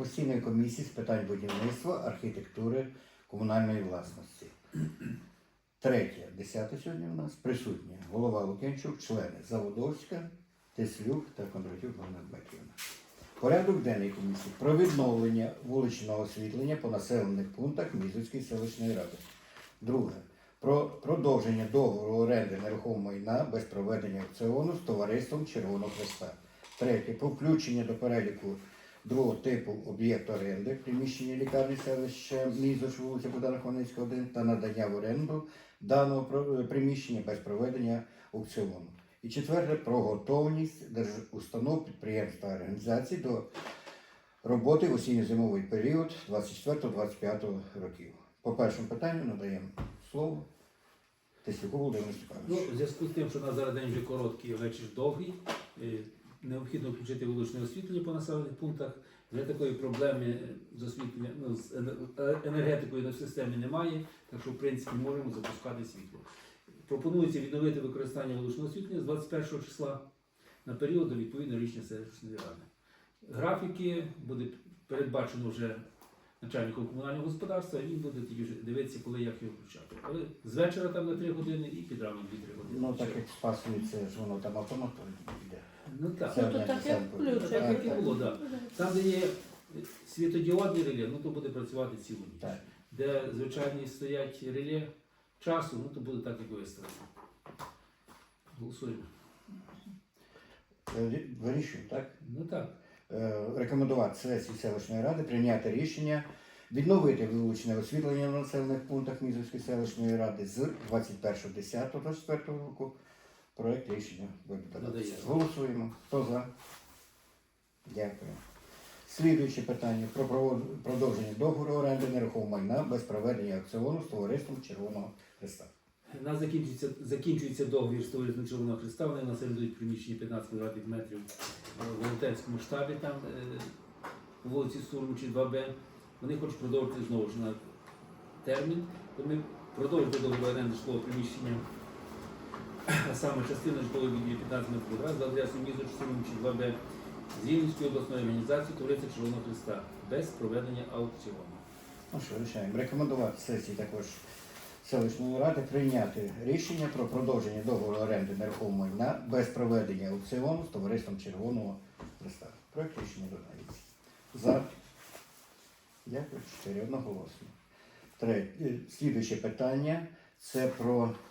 постійної комісії з питань будівництва, архітектури, комунальної власності. Третє, десяте сьогодні у нас присутні голова Лук'янчук, члени Заводовська, Теслюк та Кондратюк Ганна Дмитрівна. Порядок денний комісії про відновлення вуличного освітлення по населених пунктах Мізоцької селищної ради. Друге. Про продовження договору оренди нерухомого майна без проведення аукціону з товариством Червоного Хреста. Третє. Про включення до переліку другого типу об'єкту оренди приміщення лікарні селища Мізош, вулиця Богдана Хмельницького, 1 та надання в оренду даного приміщення без проведення аукціону. І четверте про готовність держустанов, підприємств та організацій до роботи в осінньо-зимовий період 24-25 років. По першому питанню надаємо слово Тисюку Володимиру Ну, Степановичу. в зв'язку з тим, що на зараз день вже короткий, вечір довгий, е, необхідно включити вуличне освітлення по населених пунктах. Вже такої проблеми з освітленням, ну, з е, енергетикою на системі немає, так що в принципі можемо запускати світло. Пропонується відновити використання вуличного освітлення з 21 числа на період до відповідного рішення селищної ради. Графіки буде передбачено вже начальником комунального господарства, і він буде тоді вже дивитися, коли як його включати. Але з вечора там на 3 години і під ранок 2-3 години. Ну так як спасується, ж воно там автоматом. Ну так. Це то одне так як включать. Так, і було, так. Там, де є світодіодні реле, ну то буде працювати цілу ніч. Так. Де звичайні стоять реле часу, ну то буде так, як виставлено. Голосуємо. Е, Вирішуємо, так? Ну так. Е, Рекомендувати сесії селищної ради прийняти рішення відновити вилучене освітлення в населених пунктах Мізовської селищної ради з 21.10.24 року. Проект рішення вибудувати. Голосуємо. Хто за? Дякую. Слідуюче питання про продовження договору оренди нерухомого майна без проведення аукціону з товариством Червоного Христа. У нас закінчується, закінчується договір з товариством Червоного Христа. Вони нас орендують приміщення 15 квадратних метрів е, в волонтерському штабі, там е, по вулиці Сурмучі 2Б. Вони хочуть продовжити знову ж на термін. То ми продовжуємо договір оренди житлового приміщення, а саме частина житлової будівлі 15 метрів за адресою місто Сурмучі 2Б з Рівненської обласної організації Товариства Червоного Христа без проведення аукціону. Ну що, рішаємо. Рекомендувати сесії також селищної ради прийняти рішення про продовження договору оренди нерухомого майна без проведення аукціону з товариством Червоного Христа. Проект рішення додається. За. Дякую. Чотири одноголосно. Третє. Слідуюче питання це про, е,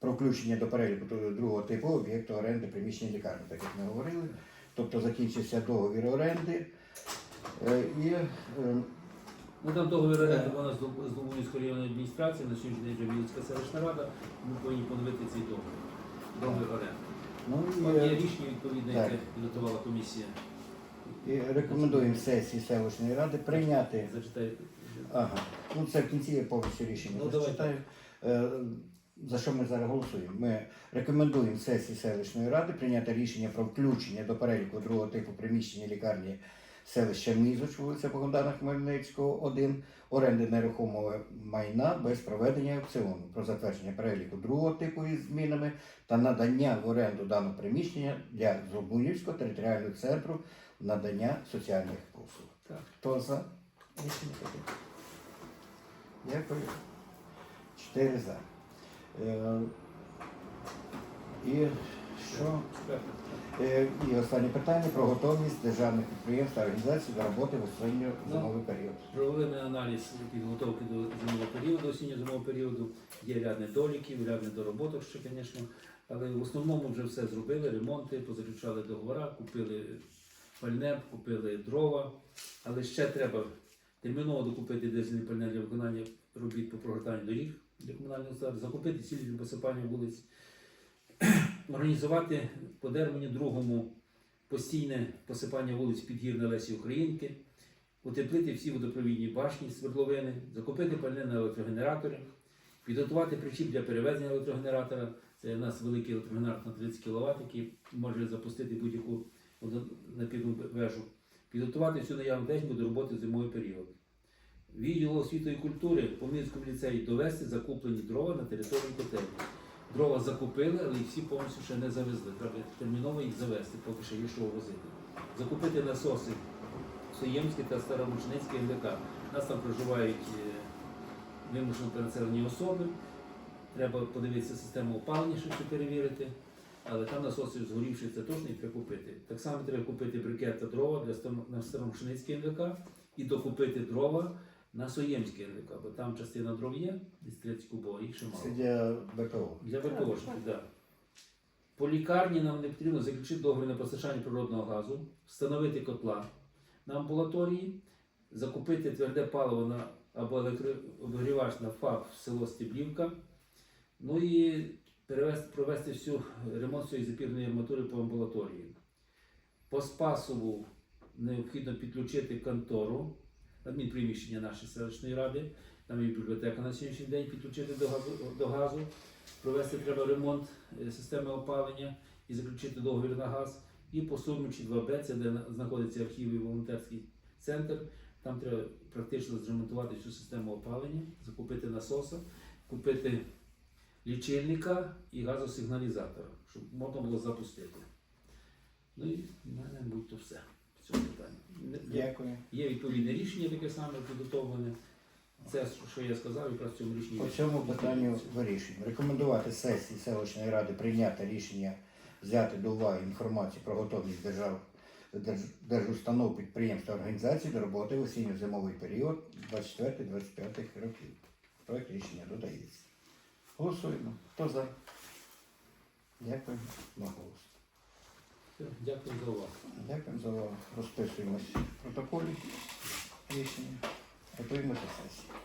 про включення до переліку другого типу об'єкту оренди приміщення лікарні, так як ми говорили. Тобто закінчився договір оренди. Е, І е, Ну там договір оренди нас з Лубунської районної адміністрації, на сьогоднішній день Вінницька селищна рада, ми повинні поновити цей договір. Договір оренди. ну, і, є рішення відповідне, Так. яке підготувала комісія. і рекомендуємо сесії селищної ради прийняти. Зачитайте. Ага, ну це в кінці я повністю рішення Ну, давайте. зачитаю. Е, За що ми зараз голосуємо? Ми рекомендуємо сесії селищної ради прийняти рішення про включення до переліку другого типу приміщення лікарні селища Мізоч, вулиця Богдана Хмельницького, 1, оренди нерухомого майна без проведення аукціону, про затвердження переліку другого типу із змінами та надання в оренду даного приміщення для Злобунівського територіального центру надання соціальних послуг. Так. Хто за? Рішення. Дякую. Чотири за. Е, і що? Е, і останнє питання про готовність державних підприємств та організацій до роботи в осінньо-зимовий період. Провели ми аналіз підготовки до зимового періоду, осінньо-зимового періоду. Є ряд недоліків, ряд недороботок ще, звісно. Але в основному вже все зробили, ремонти, позаключали договори, купили пальне, купили дрова. Але ще треба терміново докупити дизельне пальне для виконання робіт по прогортанню доріг для комунального господарства, закупити цілі для посипання вулиць, організувати по Дермані другому постійне посипання вулиць Підгірна Лесі Українки, утеплити всі водопровідні башні, свердловини, закупити пальне на електрогенератори, підготувати причіп для перевезення електрогенератора. Це у нас великий електрогенератор на 30 кВт, який може запустити будь-яку напірну вежу. Підготувати всю наявну техніку до роботи в зимовий період. Відділу освіти і культури по Мінському ліцеї довести закуплені дрова на території котельні. Дрова закупили, але їх всі повністю ще не завезли. Треба терміново їх завести, поки ще є що возити. закупити насоси Соємське та Старомучницьке НДК. У нас там проживають е, вимушено переселені особи. Треба подивитися систему опалення, щоб це перевірити. Але там насоси згорівши, це точно і треба купити. Так само треба купити брикет та дрова для Старом- на Старомшиницьке НДК і докупити дрова на Соємське НДК, бо там частина дров є, десь 30 кубов, їх ще мало. Це для БПО. Для ВПОшників, так. По лікарні нам не потрібно заключити договір на постачання природного газу, встановити котла на амбулаторії, закупити тверде паливо на або електрообігрівач на ФАП в село Стеблівка, ну і провести всю ремонт цієї запірної арматури по амбулаторії. По Спасову необхідно підключити контору, адмінприміщення нашої селищної ради, там і бібліотека на сьогоднішній день підключити до газу, до газу. Провести треба ремонт е, системи опалення і заключити договір на газ. І по Сурмичі 2Б, це де знаходиться архів і волонтерський центр. Там треба практично зремонтувати всю систему опалення, закупити насоса, купити лічильника і газосигналізатора, щоб можна було запустити. Ну і в мене будь то все в цьому питанні. Дякую. Є відповідне рішення таке саме підготовлене. Це, що я сказав, якраз в цьому рішенні. По цьому питанню вирішуємо. Рекомендувати сесії селищної ради прийняти рішення взяти до уваги інформацію про готовність держав, держустанов, підприємств та організацій до роботи в осінньо-зимовий період 24-25 років. Проект рішення додається. Голосуємо. Хто за? Дякую. На голос. Дякую за увагу. Дякую за увагу. Розписуємось в протоколі рішення. Готуємося сесії.